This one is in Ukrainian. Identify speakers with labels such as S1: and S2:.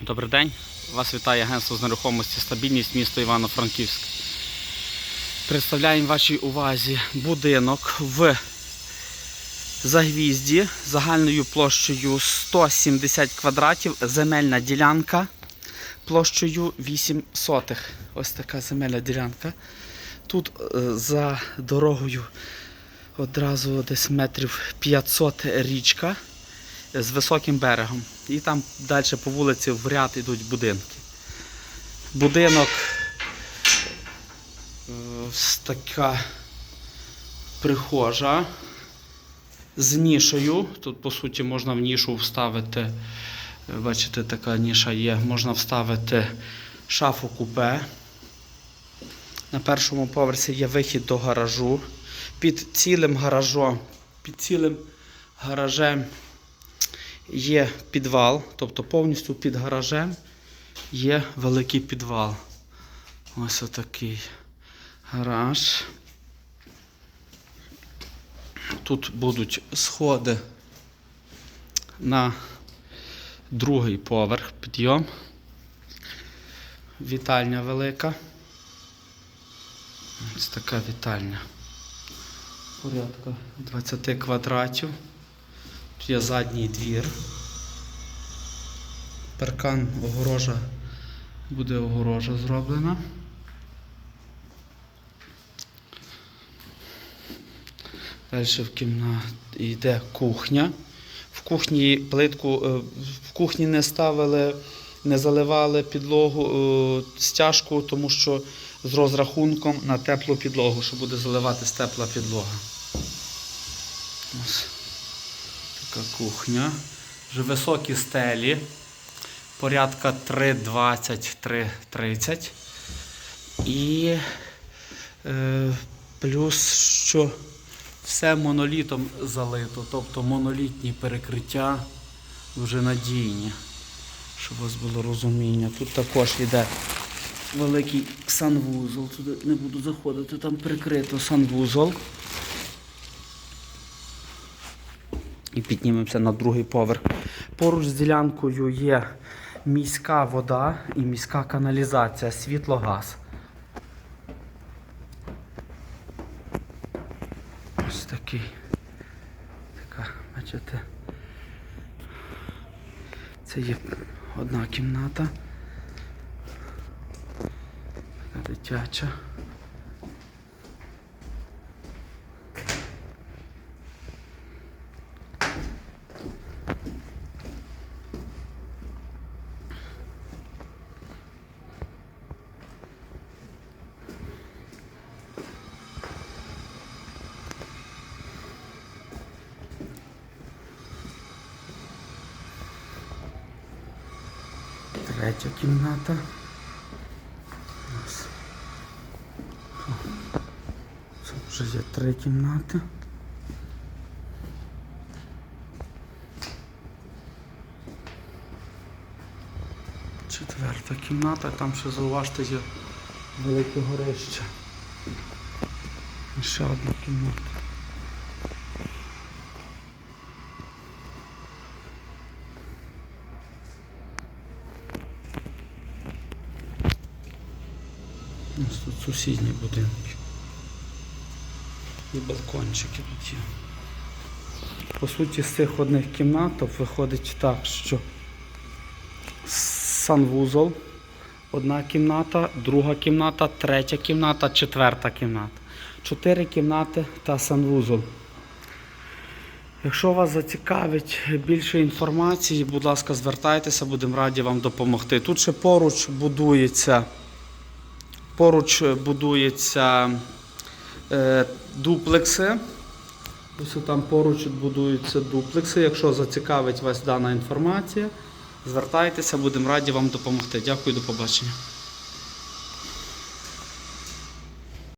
S1: Добрий день. Вас вітає агентство з нерухомості стабільність місто Івано-Франківськ. Представляємо вашій увазі будинок в Загвізді загальною площею 170 квадратів, земельна ділянка площею 8 сотих. Ось така земельна ділянка. Тут е, за дорогою одразу десь метрів 500 річка з високим берегом. І там далі по вулиці в ряд йдуть будинки. Будинок е, ось така прихожа з нішею. Тут, по суті, можна в нішу вставити, е, бачите, така ніша є, можна вставити шафу купе. На першому поверсі є вихід до гаражу. Під цілим гаражом, під цілим гаражем є підвал, тобто повністю під гаражем є великий підвал. Ось отакий гараж. Тут будуть сходи на другий поверх, підйом. Вітальня велика. Ось така вітальня. Порядка 20 квадратів. Є задній двір. Паркан огорожа, буде огорожа зроблена. Далі в кімнаті йде кухня. В кухні плитку, е, в кухні не ставили, не заливали підлогу, е, стяжку, тому що з розрахунком на теплу підлогу, що буде заливатись тепла підлога. Ось така кухня. Вже високі стелі. Порядка 3,20-3,30. І е, плюс, що все монолітом залито, тобто монолітні перекриття вже надійні, щоб у вас було розуміння. Тут також йде великий санвузол. Туди не буду заходити, там прикрито санвузол. І піднімемося на другий поверх. Поруч з ділянкою є міська вода і міська каналізація, світлогаз. Ось такий. Така, бачите. Це є одна кімната. Така дитяча. Третя кімната. Це вже є три кімнати. Четверта кімната, там ще зауважте є велике горище. Ще одна кімната. Ось тут сусідні будинки. І балкончики тут є. По суті, з цих одних кімнат виходить так, що санвузол, одна кімната, друга кімната, третя кімната, четверта кімната. Чотири кімнати та санвузол. Якщо вас зацікавить більше інформації, будь ласка, звертайтеся, будемо раді вам допомогти. Тут ще поруч будується. Поруч будуються е, дуплекси. Ось там поруч будуються дуплекси. Якщо зацікавить вас дана інформація, звертайтеся, будемо раді вам допомогти. Дякую, до побачення.